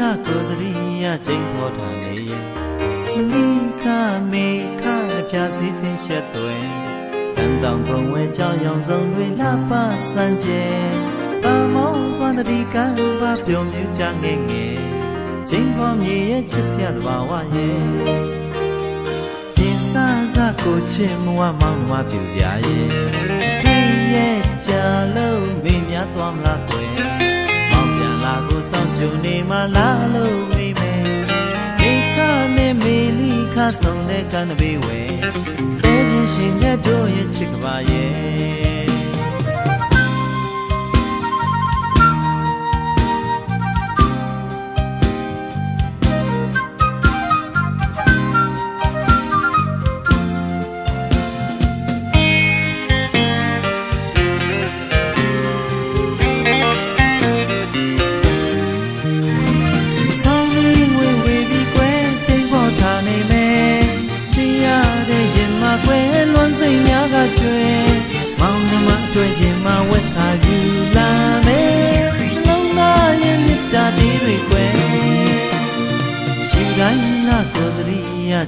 လကိုသရိယချိန်ပေါ်ထာနေမလီခမေခအပြာစည်းစင်းချက်သွဲတန်တောင်ကုံဝဲကြောင်ရောင်စုံတွေလှပဆန်းကျဲပါမောင်းစွမ်းတတိကံပါပြုံမြူကြငယ်ငယ်ချိန်ပေါ်မြေရဲ့ချစ်စရာသဘာဝရဲ့ပြင်စားစကိုချစ်မဝမောင်းမပြူပြရဲ့ ကိုစောင့်ကြုံနေမှလားလို့မိမယ်မိခနဲ့မေလီခဆောင်တဲ့ကံတပေဝဲတဲချင်းရှင်ရတို့ရဲ့ချစ်ကပါရဲ့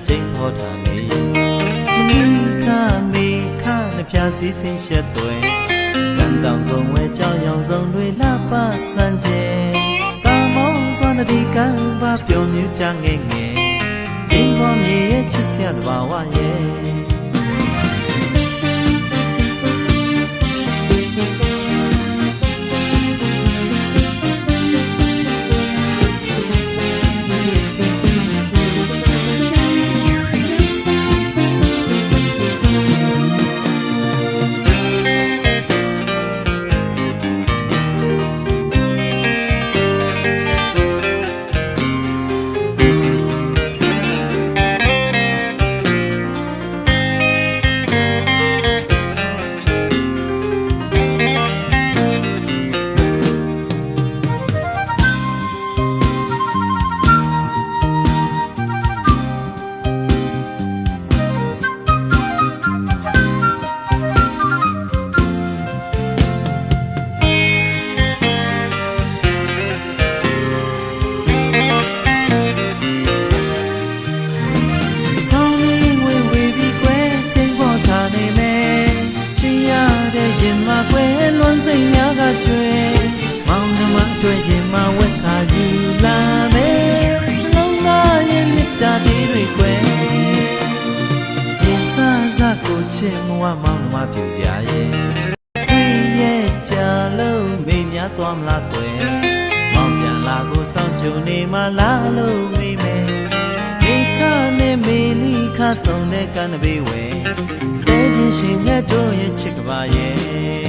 ချိန်ပေါ်ထားနေမိခမိခနှပြစည်းစင်းရှက်သွဲတန်တောင်ကုံဝဲကြောင်ရောင်စုံတွေလှပစံကျဲတာမောင်းစွာနဒီကံပါပြုံမြူကြငယ်ငယ်ချင်းပေါ်မြေရဲ့ချစ်စရာသဘာဝရဲ့ ကွယ်လွန်စိတ်များကကျွဲမောင်နှမအတွက်ရင်မဝက်ခါယူလာမယ်လုံးသားရဲ့မြတ်တာဒီတွေကွယ်ရင်ဆဆကိုချစ်မွားမောင်နှမပြူပြရဲ့တွေ့ရဲ့ကြာလုံးမိများသွားမလားကွယ်မောင်ပြန်လာကိုစောင့်ကြုံနေမှလားလို့မိမယ်မိခနဲ့မေလီခဆောင်တဲ့ကံတပေဝဲတဲချင်းရှင်ရတို့ရဲ့ချစ်ကပါရဲ့